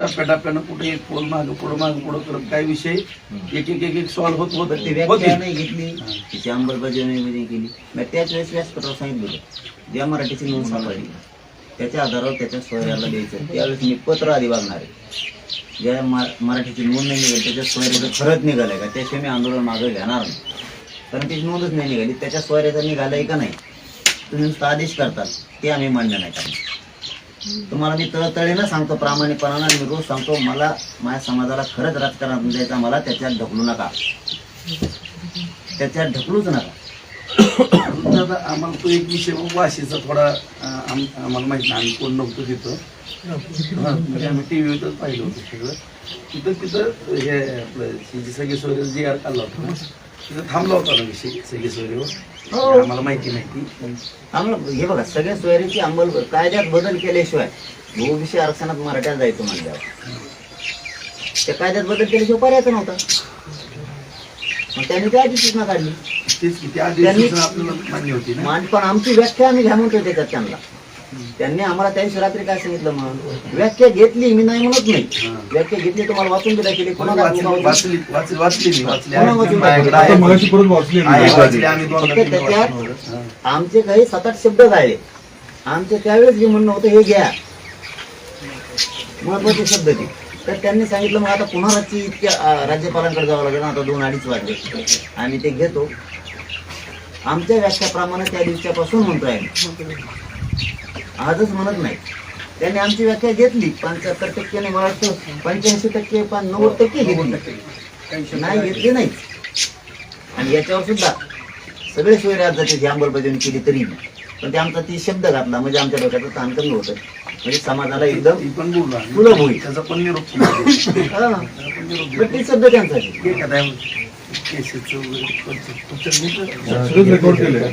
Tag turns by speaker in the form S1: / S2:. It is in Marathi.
S1: टप्प्याटप्प्यानं कुठे एक पोल मागं पुढं मागं पुढं करत काय विषय? एक एक एक एक सॉल्व्ह होत होत.
S2: ती. व्याख्या नाही घेतली. तिची अंमलबजावणी केली मग त्याच वेळेस व्यासपीठावर सांगितलं होतं. ज्या मराठीची नोंद सापडली त्याच्या आधारावर त्याच्या सोयऱ्याला द्यायचं. त्यावेळेस मी पत्र आधी बघणार आहे. ज्या मराठीची नोंद नाही निघाली त्याच्या सोयऱ्याचं खरंच निघालंय का? त्याशिवाय मी आंदोलन मागं घेणार नाही. कारण त्याची नोंदच नाही निघाली. त्याच्या सोयऱ्याचं निघालंय का नाही? तुम्ही नुसतं आदेश करतात. ते आम्ही मान्य नाही करणार. तुम्हाला मी तळतळीनं सांगतो प्रामाणिकपणानं आणि मी रोज सांगतो मला माझ्या समाजाला खरंच राजकारण द्यायचा मला त्याच्यात ढकलू नका. त्याच्यात ढकलूच नका.
S1: दादा आम्हाला तो एक विषय वाशीचा थोडा आम्हाला माहीत नाही आम्ही कोण नव्हतो तिथं. हा, म्हणजे आम्ही टी व्हीवरच पाहिलं होतं सगळं. तिथं तिथं हे आपलं हे जे सगळे सोयरे जी आर काढला होता तिथं थांबला होता ना विषय सगळे सोयरेवर आम्हाला माहिती माहिती
S2: आम्हाला हे बघा सगळ्या सोयरीची अंमल कायद्यात बदल केल्याशिवाय ओबीसी आरक्षणात मराठ्यात जायचं म्हणल्यावर त्या कायद्यात बदल केल्याशिवाय पर्यायच नव्हता. त्यांनी त्या आधी सूचना काढली?
S1: तेच की त्या आधी
S2: त्यांनी-
S1: आपल्याला मान्य होती ना.
S2: मान- पण आमची व्याख्या आम्ही घ्या म्हणतो त्याच्यात त्यांना. त्यांनी आम्हाला त्या दिवशी रात्री काय सांगितलं मग व्याख्या घेतली मी नाही म्हणत नाही.
S1: हा.
S2: व्याख्या घेतली तुम्हाला वाचून दिला केली
S1: वाचली? वाचली वाचली वाचली मी वाचली
S2: कोणा वाचून
S1: माझ्याकडे
S2: वाचली?
S1: आहे.
S3: मगाशी परत वाचली मी.
S1: आहे, वाचली आम्ही दोन
S2: फक्त त्याच्यात आमचे काही सात आठ शब्द गाळले आमचे त्यावेळेस जे म्हणणं होतं हे घ्या. महत्त्वाचे शब्द ते. तर त्यांनी सांगितलं मग आता पुन्हा राज्य इतक्या राज्यपालांकडे जावं लागेल आता दोन अडीच वाजले. आम्ही ते घेतो. आमच्या व्याख्याप्रमाणे त्या दिवसापासून म्हणतोय आम्ही आजच म्हणत नाही. त्यांनी आमची व्याख्या घेतली पंच्याहत्तर टक्क्याने मला वाटतं पंच्याऐंशी टक्के पण नव्वद टक्के घेतली. नाही घेतली नाही. आणि याच्यावर सुद्धा सगळे सोयरे आज त्याची अंमलबजावणी केली तरी. पण ते आमचा ती शब्द घातला म्हणजे आमच्या डोक्याचं ताण कमी होतं. म्हणजे समाजाला एकदम
S1: पण बोललो.
S2: सुलभ होईल.
S1: त्याचा पण निरोप.
S2: हा.
S1: पण
S2: ते शब्द त्यांचा आहे.
S3: रेकॉर्ड केलंय